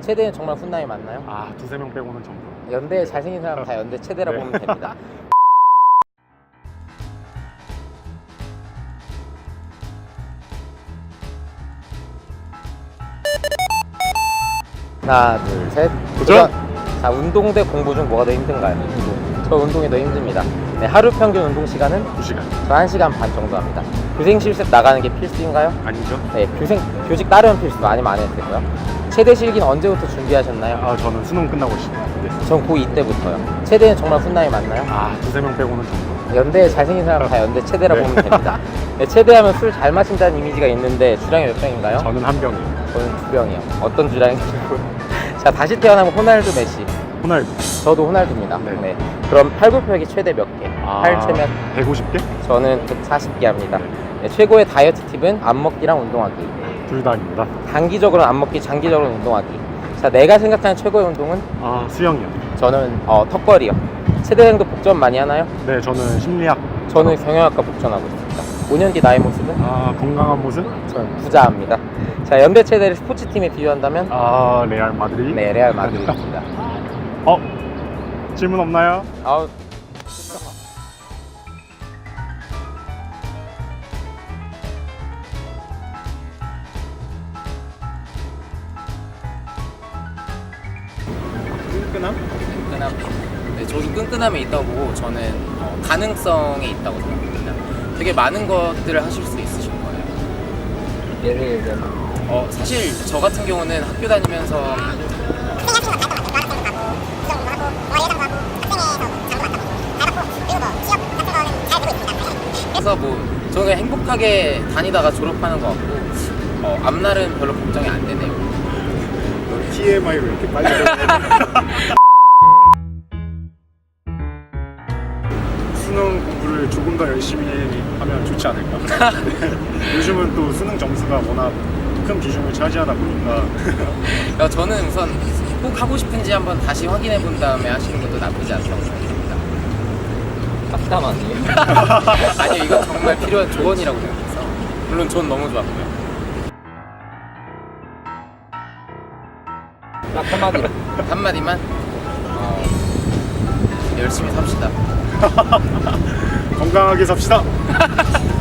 체대는 정말 훈남이 맞나요? 아 두세 명 빼고는 전부 연대에 잘생긴 사람 다 연대 체대라 네. 보면 됩니다. 하나, 둘, 셋. 도전! 자, 운동 대 공부 중 뭐가 더 힘든가요? 운동. 저 운동이 더 힘듭니다. 네, 하루 평균 운동 시간은 2시간 저 1시간 반 정도 합니다. 교생 실습 나가는 게 필수인가요? 아니죠? 네, 교생, 교직 따르면 필수 아니면 안 해도 되고요. 체대 실기는 언제부터 준비하셨나요? 아 저는 수능 끝나고 시작했어요 전 고2 때부터요. 체대는 정말 훈남이 맞나요? 아 두세 명 빼고는 전부 연대에 잘생긴 사람 다 연대 체대라 네. 보면 됩니다. 네, 체대하면 술 잘 마신다는 이미지가 있는데 주량이 몇 병인가요? 저는 한 병이에요 저는 두 병이요. 어떤 주량인지. 자, 다시 태어나면 호날두 메시. 호날두 저도 호날두입니다. 네. 네. 그럼 팔굽혀펴기 최대 몇 개? 아, 팔 체면 150개? 저는 140개 합니다. 네. 네, 최고의 다이어트 팁은 안 먹기랑 운동하기. 둘 다입니다 단기적으로는 안 먹기, 장기적으로는 운동하기. 자, 내가 생각하는 최고의 운동은 아 수영이요 저는 어, 턱걸이요. 체대생도 복전 많이 하나요? 네 저는 심리학 저는 경영학과 복전하고 있습니다. 5년 뒤 나의 모습은? 아 건강한 모습? 저는 부자입니다. 자, 연대 체대를 스포츠팀에 비유한다면? 아 레알 마드리 네, 레알 마드리드입니다. 어? 질문 없나요? 아우, 끈끈함? 끈끈함. 네, 저도 끈끈함에 있다고 보고 저는 어, 가능성에 있다고 생각합니다. 되게 많은 것들을 하실 수 있으실 거예요. 예를 들면 어, 사실 저 같은 경우는 학교 다니면서 그래서 뭐 저는 그냥 행복하게 다니다가 졸업하는 것 같고 어, 앞날은 별로 걱정이 안 되네요. TMI로 이렇게 빨리 수능 공부를 조금 더 열심히 하면 좋지 않을까 요즘은 또 수능 점수가 워낙 큰 비중을 차지하다 보니까 어, 저는 우선 꼭 하고 싶은지 한번 다시 확인해 본 다음에 하시는 것도 나쁘지 않다고 생각합니다. 딱담하네요. 아니요, 이건 정말 필요한 조언이라고 생각해서 물론 전 너무 좋았고요. 딱 한마디. 한마디만 어, 열심히 삽시다. 건강하게 삽시다